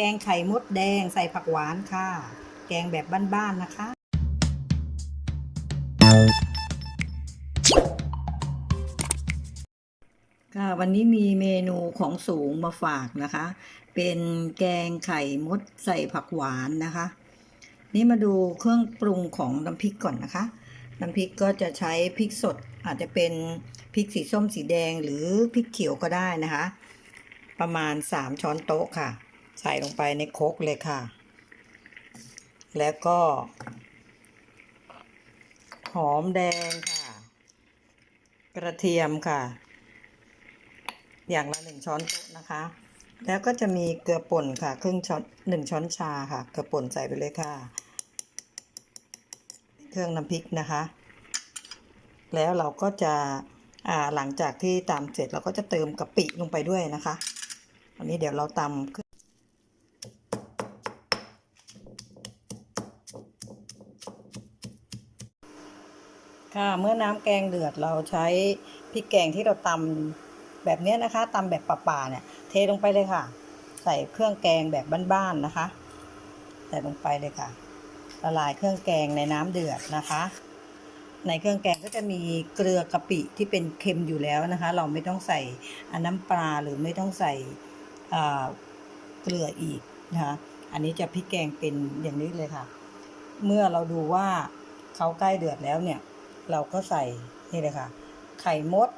แกงไข่มดแดงใส่ผักหวานค่ะ แกงแบบบ้านๆนะคะ ค่ะ วันนี้มีเมนูของสูงมาฝากนะคะ เป็นแกงไข่มดใส่ผักหวานนะคะ นี่มาดูเครื่องปรุงของน้ำพริกก่อนนะคะ น้ำพริกก็จะใช้พริกสดอาจจะเป็นพริกสีส้มสีแดงหรือพริกเขียวก็ได้นะคะ ประมาณ 3 ช้อนโต๊ะค่ะ ใส่ลงไปในโครกเลยค่ะ แล้วก็ หอมแดงค่ะ กระเทียมค่ะ อย่างละหนึ่งช้อนโต๊ะนะคะ แล้วก็จะมีเกลือป่นค่ะ ครึ่งช้อนหนึ่งช้อนชาค่ะ เกลือป่นใส่ไปเลยค่ะ เครื่องน้ำพริกนะคะ แล้วเราก็จะหลังจากที่ตำเสร็จเราก็จะเติมกะปิลงไปด้วยนะคะ อันนี้เดี๋ยวเราตำ ค่ะเมื่อน้ำแกงเดือดเราใช้พริกแกงที่เราตำแบบนี้นะคะตำแบบป่าๆเนี่ย เทลงไปเลยค่ะ ใส่เครื่องแกงแบบบ้านๆนะคะ ใส่ลงไปเลยค่ะละลายเครื่องแกงในน้ำเดือดนะคะ ในเครื่องแกงก็จะมีเกลือกะปิที่เป็นเค็มอยู่แล้วนะคะ เราไม่ต้องใส่น้ำปลาหรือไม่ต้องใส่เกลืออีกนะคะอันนี้จะพริกแกงเป็นอย่างนี้เลยค่ะ เมื่อเราดูว่าเขาใกล้เดือดแล้วเนี่ย เราก็ใส่นี่เลยค่ะ ไข่มด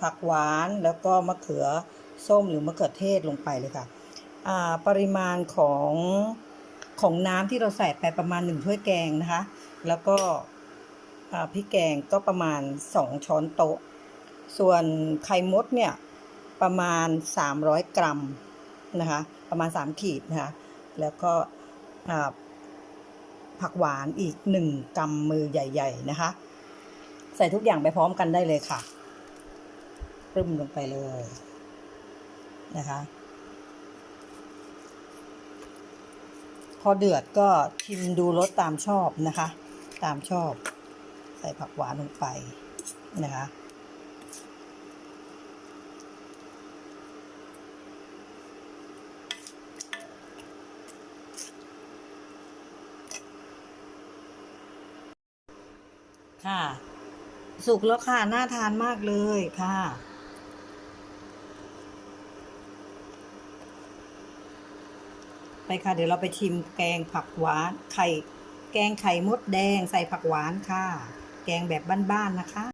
ผักหวานแล้วก็มะเขือส้มหรือมะเขือเทศลงไปเลยค่ะปริมาณของของน้ำที่เราใส่ไปประมาณหนึ่งถ้วยแกงนะคะ แล้วก็พริกแกงก็ประมาณสองช้อนโต๊ะ ส่วนไข่มดเนี่ยประมาณ 300 กรัมนะคะประมาณ 3 ขีดนะคะแล้วก็ผักหวานอีก 1กำมือใหญ่ ๆ นะคะ ใส่ทุกอย่างไปพร้อมกันได้เลยค่ะปรึ้มลงไปเลยนะคะ พอเดือดก็ชิมดูรสตามชอบนะคะ ตามชอบ ใส่ผักหวานลงไปนะคะค่ะ สุกแล้วค่ะ น่าทานมากเลยค่ะ ไปค่ะ เดี๋ยวเราไปชิมแกงผักหวานไข่ แกงไข่มดแดงใส่ผักหวานค่ะ แกงแบบบ้านๆนะคะ